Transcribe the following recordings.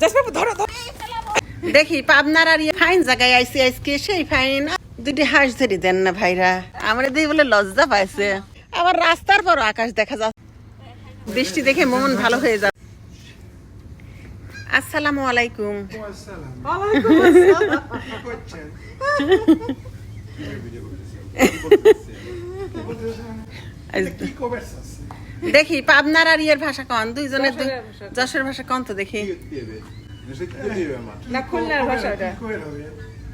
জসবাবু ধরো ধরো। দেখি পাবনার আর ইয়ে ফাইন জায়গায় আইসি আজকে সেই ফাইন দুটি হাঁস ধরি দেন না ভাইরা। আমরা দিয়ে বলে লজ্জা পাইছে। আবার রাস্তার পর আকাশ দেখা যাচ্ছে। বৃষ্টি দেখে মন ভালো হয়ে যাচ্ছে। আসসালামু আলাইকুম। দেখি পাবনার আর ইয়ের ভাষা কন? দুইজনের দুই- যশোর ভাষা কন তো দেখি।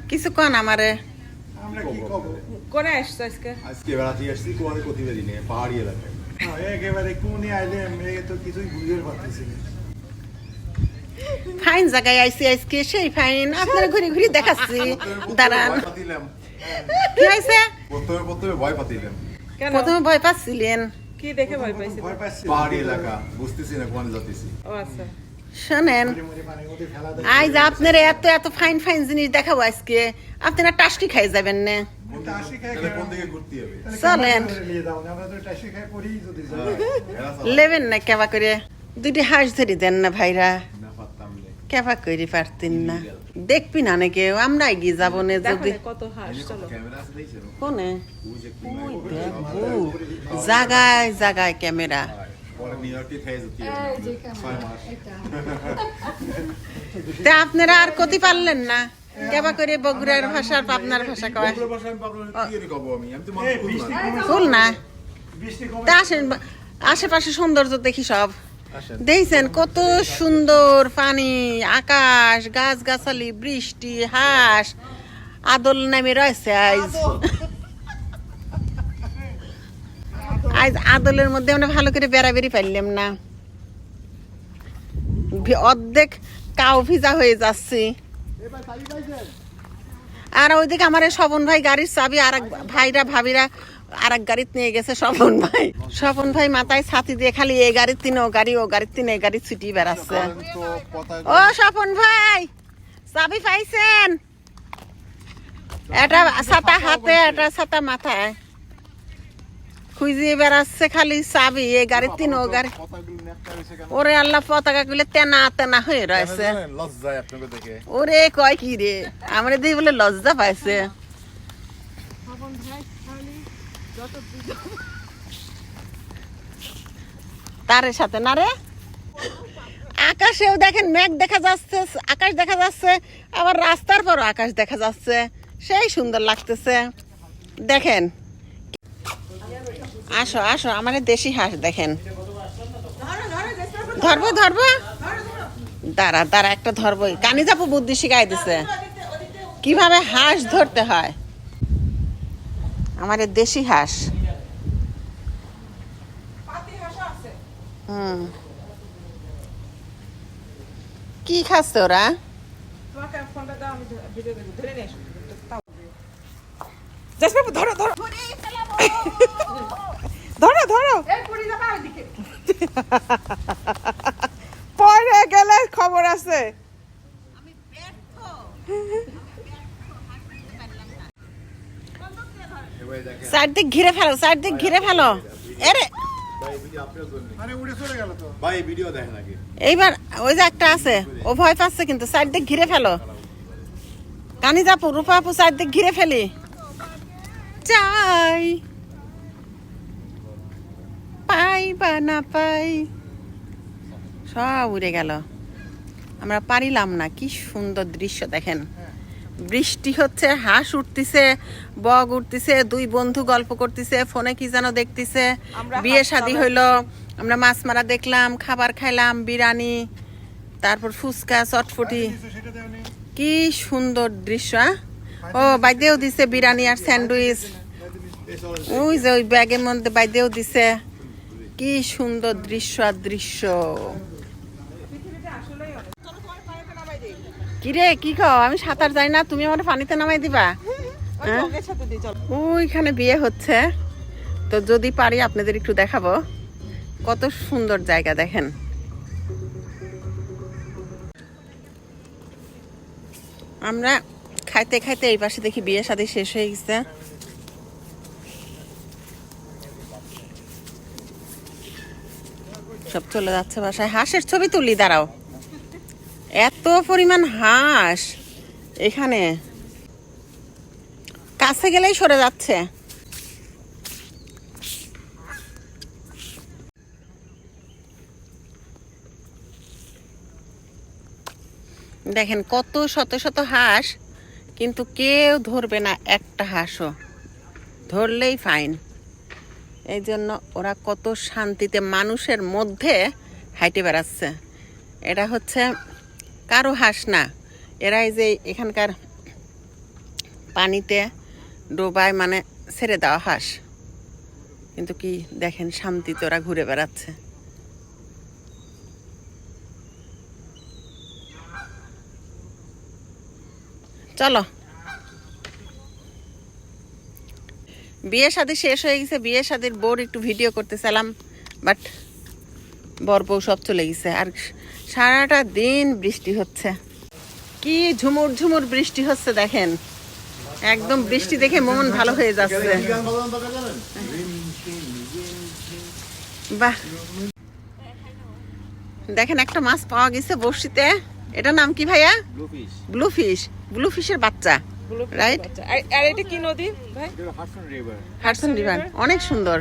কিছু কন আমারে? আমরা কি কব? করে আসছো আজকে? আজকে বেড়াতে আসছি কুমারী প্রতিবেদী নিয়ে পাহাড়ি এলাকায়। হ্যাঁ, একেবারে কোনে আইলে মেয়ে তো কিছুই বুঝতে পারতেছি ফাইন জায়গায় আইসি আজকে সেই ফাইন। আপনার ঘুরে ঘুরে দেখাচ্ছি। দাঁড়ান। কি হয়েছে? প্রথমে প্রথমে ভয় পাতিলাম। প্রথমে ভয় পাচ্ছিলেন। কি দেখে ভয় পাইছি? ভয় পাহাড়ি এলাকা বুঝতেছি না কোন যাতেছি ও আচ্ছা। শোনেন মানে আজ আপনার এত এত ফাইন ফাইন জিনিস দেখাবো আজকে আপনারা টাস্কি খাই যাবেন না? চলেন। না? সব- লেবেন না কেবা করে। দুটি হাঁস ধরি দেন না ভাইরা। না কেবা করে পারতেন না। দেখবি না না কেউ আমরা এগিয়ে যাব না যদি। না কোনে? ওই যে দেখো জাগায় জাগায় ক্যামেরা তা আপনারা আর কতি পারলেন না। কেবা করে বগুড়ার ভাষা আর পাবনার ভাষা কয় বৃষ্টি না। ফুল না তা আসেন আশেপাশে সৌন্দর্য দেখি সব। দেখছেন কত সুন্দর পানি আকাশ গাছ গাছালি বৃষ্টি হাঁস আদল নামে রয়েছে আজ। আজ আদলের মধ্যে আমরা ভালো করে বেড়াবেড়ি পারলাম না। অর্ধেক কাউ ভিজা হয়ে যাচ্ছি। আর ওইদিকে আমার স্বপন ভাই গাড়ির চাবি আর এক ভাইরা ভাবিরা আর এক গাড়িতে নিয়ে গেছে স্বপন ভাই। স্বপন ভাই মাথায় ছাতি দিয়ে খালি এই গাড়ির তিন ও গাড়ি, ও গাড়ির তিন, এই গাড়ি ছুটি বেড়াচ্ছে। ও স্বপন ভাই, চাবি পাইছেন? এটা ছাতা হাতে, এটা ছাতা মাথায়। খুঁজিয়ে বেড়াচ্ছে খালি চাবি এই গাড়ির তিন ও গাড়ি। ওরে আল্লাহ পতাকা গুলো তেনা তেনা হয়ে রয়েছে। ওরে কয় কি রে আমরা দিয়ে বলে লজ্জা পাইছে। তারের সাথে না রে? আকাশেও দেখেন মেঘ দেখা যাচ্ছে আকাশ দেখা যাচ্ছে আবার রাস্তার পরও আকাশ দেখা যাচ্ছে। সেই সুন্দর লাগতেছে। দেখেন আসো আসো আমার দেশি হাঁস দেখেন। ধরবো ধরবো? দাঁড়া দাঁড়া একটা ধরবই। কানি যাব বুদ্ধি শিখাই দিছে। কীভাবে হাঁস ধরতে হয়? আমাদের দেশি হাঁস। হুম। কি খাচ্ছে ওরা? তোমাকে ফোনটা দাও আমি ভিডিও দেখি ধরে ধরো ধরো ধরো। পরে গেলে খবর আছে। চারদিক ঘিরে ফেলো চারদিক ঘিরে ফেলো। এরে। এইবার ওই যে একটা আছে ও ভয় পাচ্ছে কিন্তু চারদিক ঘিরে ফেলো। কানি যাপু রূপা আপু চারদিক ঘিরে ফেলি। চাই পাই বা না পাই সব উড়ে গেল। আমরা পারিলাম না কি সুন্দর দৃশ্য দেখেন। বৃষ্টি হচ্ছে হাঁস উঠতেছে বগ উঠতেছে দুই বন্ধু গল্প করতেছে ফোনে কি যেন দেখতেছে। বিয়ে শাদী হইল আমরা মাছ মারা দেখলাম খাবার খাইলাম বিরিয়ানি তারপর ফুচকা চটফটি কি সুন্দর দৃশ্য ও বাইদেও দিছে বিরিয়ানি আর স্যান্ডউইচ। ওই যে ওই ব্যাগের মধ্যে বাইদেও দিছে। কি সুন্দর দৃশ্য আর দৃশ্য। কিরে, কি খাও? আমি সাঁতার যাই না, তুমি আমার পানিতে নামাই দিবা? হ্যাঁ? ওইখানে বিয়ে হচ্ছে। তো যদি পারি, আপনাদের একটু দেখাবো। কত সুন্দর জায়গা, দেখেন। আমরা খাইতে খাইতে এই পাশে দেখি বিয়ে শাদী শেষ হয়ে গেছে। সব চলে যাচ্ছে বাসায়। হাঁসের ছবি তুলি, দাঁড়াও। এত পরিমাণ হাঁস এখানে। কাছে গেলেই সরে যাচ্ছে। দেখেন কত শত শত হাঁস, কিন্তু কেউ ধরবে না একটা হাঁসও। ধরলেই ফাইন এই জন্য ওরা কত শান্তিতে মানুষের মধ্যে হাইটে বেড়াচ্ছে। এটা হচ্ছে কারও হাঁস না। এরা এই যে এখানকার পানিতে ডোবায় মানে ছেড়ে দেওয়া হাঁস। কিন্তু কি দেখেন, শান্তিতে ওরা ঘুরে বেড়াচ্ছে। চলো বিয়ে শাদী শেষ হয়ে গেছে বিয়ে শাদীর বোর একটু ভিডিও করতেছিলাম বাট বর বউ সব চলে গেছে। আর সারাটা দিন বৃষ্টি হচ্ছে। কি ঝুমুর ঝুমুর বৃষ্টি হচ্ছে দেখেন। একদম বৃষ্টি দেখে মন ভালো হয়ে যাচ্ছে। বাহ। দেখেন একটা মাছ পাওয়া গেছে বড়শিতে। এটা নাম কি ভাইয়া? ব্লু ফিশ ব্লু ফিশের বাচ্চা। বাচ্চা। আর- এটা কি নদী ভাই? এটা হাসন রিভার হারসন রিভার অনেক সুন্দর।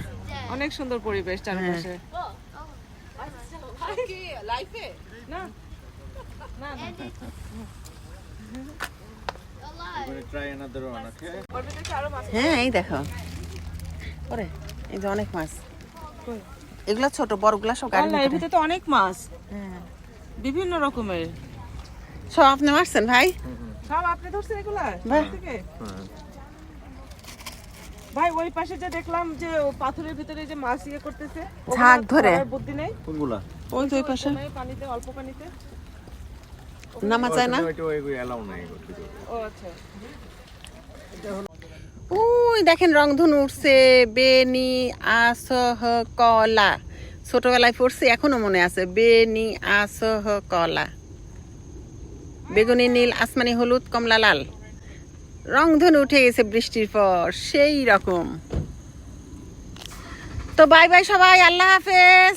অনেক সুন্দর পরিবেশ চারপাশে। না। না। হ্যাঁ এই দেখো। ওরে এই যে অনেক মাছ। এগুলা ছোট বড়গুলা সব এর ভিতরে। ভিতরে তো অনেক মাছ। বিভিন্ন রকমের। সব আপনি মারছেন ভাই? সব আপনি ধরছেন এগুলা? থেকে? ভাই ওই পাশে যে দেখলাম যে পাথরের ভিতরে যে মাছ ইয়ে করতেছে ঝাঁক ধরে। বুদ্ধি নেই? কোনগুলা? ওই যে ওই পাশে। পানিতে অল্প পানিতে? নামা যায় না? ও আচ্ছা। ওই দেখেন রংধনু উঠছে বেনি আসহ কলা। ছোটবেলায় পড়ছি এখনও মনে আছে বেনি আসহ কলা। বেগুনি নীল, আসমানি হলুদ, কমলা লাল। রংধনু উঠে গেছে বৃষ্টির পর, সেই রকম। তো বাই বাই সবাই, আল্লাহ হাফেজ।